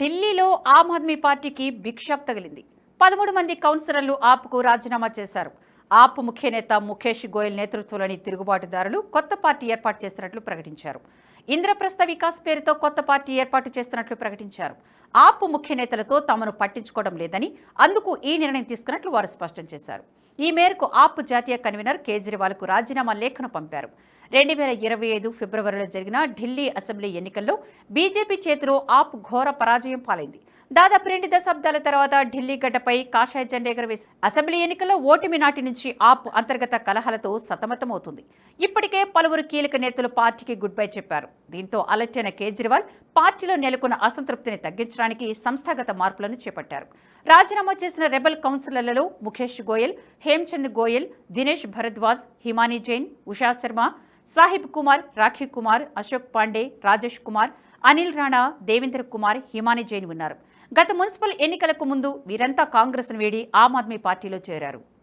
ఢిల్లీలో ఆమ్ ఆద్మీ పార్టీకి బిగ్ తగిలింది. పదమూడు మంది కౌన్సిలర్లు ఆప్కు రాజీనామా చేశారు. ఆప్ ముఖ్య నేత ముఖేష్ గోయల్ నేతృత్వంలోని తిరుగుబాటుదారులు కొత్త పార్టీ ఏర్పాటు చేస్తున్నట్లు ప్రకటించారు. ఇంద్రప్రస్థ వికాస్ పేరుతో కొత్త పార్టీ ఏర్పాటు చేస్తున్నట్లు ప్రకటించారు. ఆప్ ముఖ్య నేతలతో తమను పట్టించుకోవడం లేదని అందుకు ఈ నిర్ణయం తీసుకున్నట్లు వారు స్పష్టం చేశారు. ఈ మేరకు ఆప్ జాతీయ కన్వీనర్ కేజ్రీవాల్కు రాజీనామా లేఖను పంపారు. రెండు వేల ఇరవై ఐదు ఫిబ్రవరిలో జరిగిన ఢిల్లీ అసెంబ్లీ ఎన్నికల్లో బీజేపీ చేతిలో ఆప్ ఘోర పరాజయం పాలైంది. దాదాపు రెండు దశాబ్దాల తర్వాత ఢిల్లీ గడ్డపై కాషాయ జెండా ఎగరవేసి అసెంబ్లీ ఎన్నికల్లో ఓటమి నాటి నుంచి ఆప్ అంతర్గత కలహాలతో సతమతమవుతుంది. ఇప్పటికే పలువురు కీలక నేతలు పార్టీకి గుడ్ బై చెప్పారు. దీంతో అలర్ట్ అయిన కేజ్రీవాల్ పార్టీలో నెలకొన్న అసంతృప్తిని తగ్గించడానికి సంస్థాగత మార్పులను చేపట్టారు. రాజీనామా చేసిన రెబల్ కౌన్సిలర్లలో ముఖేష్ గోయల్ హేమ్చంద్ గోయల్ దినేష్ భరద్వాజ్ హిమానీ జైన్ ఉషా శర్మ సాహిబ్ కుమార్ రాఖీ కుమార్ అశోక్ పాండే రాజేష్ కుమార్ అనిల్ రాణా దేవేంద్ర కుమార్ హిమానీ జైన్ ఉన్నారు. గత మున్సిపల్ ఎన్నికలకు ముందు వీరంతా కాంగ్రెస్ను వీడి ఆమ్ ఆద్మీ పార్టీలో చేరారు.